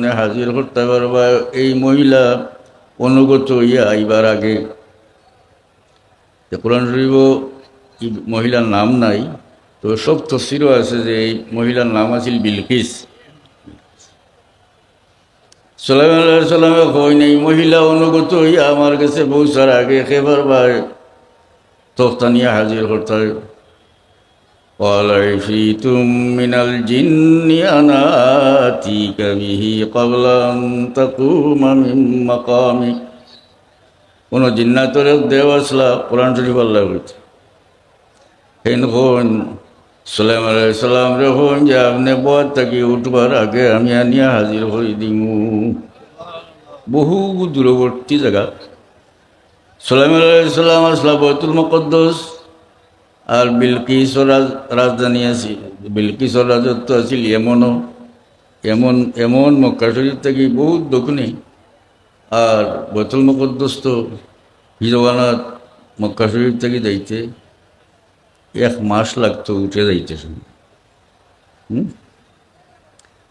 সামনে হাজির করতে পারবা এই মহিলা অনুগত হইয়া আইবার আগে। কোরআন শরীফ মহিলার নাম নাই, তো সব তসিরও আছে যে এই মহিলার নাম আছিল বিলকিস। সালাম আল্লাহ সাল্লামে কই নাই, মহিলা অনুগত হইয়া আমার কাছে পৌঁছার আগে একেবার বার তফতানিয়া হাজির করতে قال عفريت من الجن أنا آتيك به قبل أن تقوم من مقامك কোনো জিন্নাতর দেব আসলা কোরআন শরীফ আল্লাহ হইতে হেন হন সালাম আলাইসাল্লাম রে হন যে আপনি বর থাকি উঠবার আগে আমি আনিয়া হাজির হয়ে দিমু বহু দূরবর্তী জায়গা সালাম আলাইসাল্লাম আসলা বৈতুল মকদ্দস আর বিলকিসর রাজ- রাজধানী আছে। বিলকিসর রাজত্ব আছিল, এমনও, এমন এমন মক্কা শরীফ থেকে বহুত দক্ষিণে। আর বতুল মকদ্দস তো হিজওয়ানাত মক্কা শরীফ থেকে যাইতে এক মাস লাগতো, উঠে যাইতে হুম?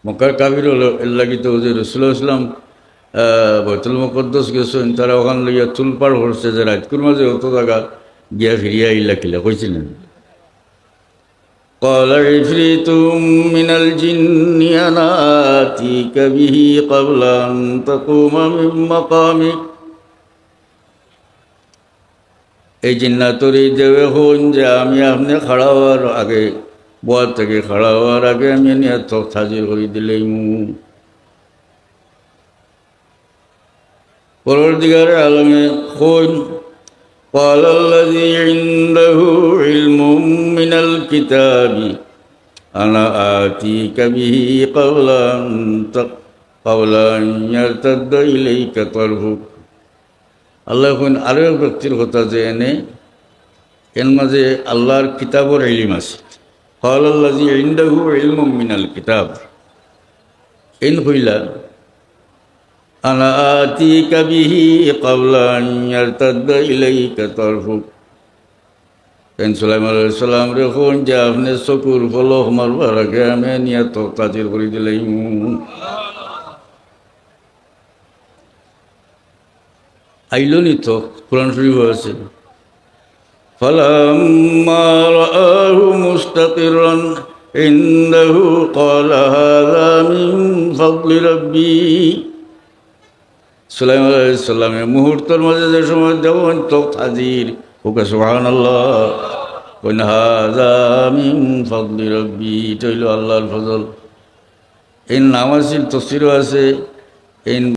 মক্কার কাবির হলো, এর লাগি তো যে রসুল ইসলাম বৈতুল মকদ্দস গেছেন, তারা ওখান লইয়া তুলপাড় করছে যে রাজকুর মাঝে অত জায়গা গিয়া ফিরিয়া ইল্লা কিলা কইছিলেন قال عفريت من الجن أنا آتيك به قبل أن تقوم من مقامك এই জিন্নাতরি দেবে হন যে আমি আপনি খাড়া হওয়ার আগে বর থেকে খাড়া হওয়ার আগে আমি নিয়ে তো হাজির করে দিলেই মু পরবর্তীকারে আলমে হন قال الذي عنده علم من الكتاب أنا آتيك به قبل أن ت- قبل أن يرتد إليك طرفك আল্লাহ এখন আরও এক ব্যক্তির কথা যে এনে এর মাঝে আল্লাহর কিতাবর ইলিম আছে হল আল্লাহ জি ইন্দাহু ইলম মিনাল কিতাব এন হইলা আনা আতিকা বিহি ক্বাবলা আন ইয়ারতাদ্দা ইলাইকা তারফুক তেন সুলাইম আলাইহিস সালাম রে কোন যে আপনি চকুর ফলক মারবার আগে আমি নিয়ে তো তাজির করে দিলাম আইল নি তো কোরআন শরীফ আছে فلما رآه مستقرا عنده قال هذا من فضل ربي সুলাইম আলাইসাল্লামের মুহূর্তের মাঝে যে সময় যখন তো হাজির, ওকে সুহান আল্লাহ আল্লাহর ফজল। এই নাম আছিল তসিরও আছে, এই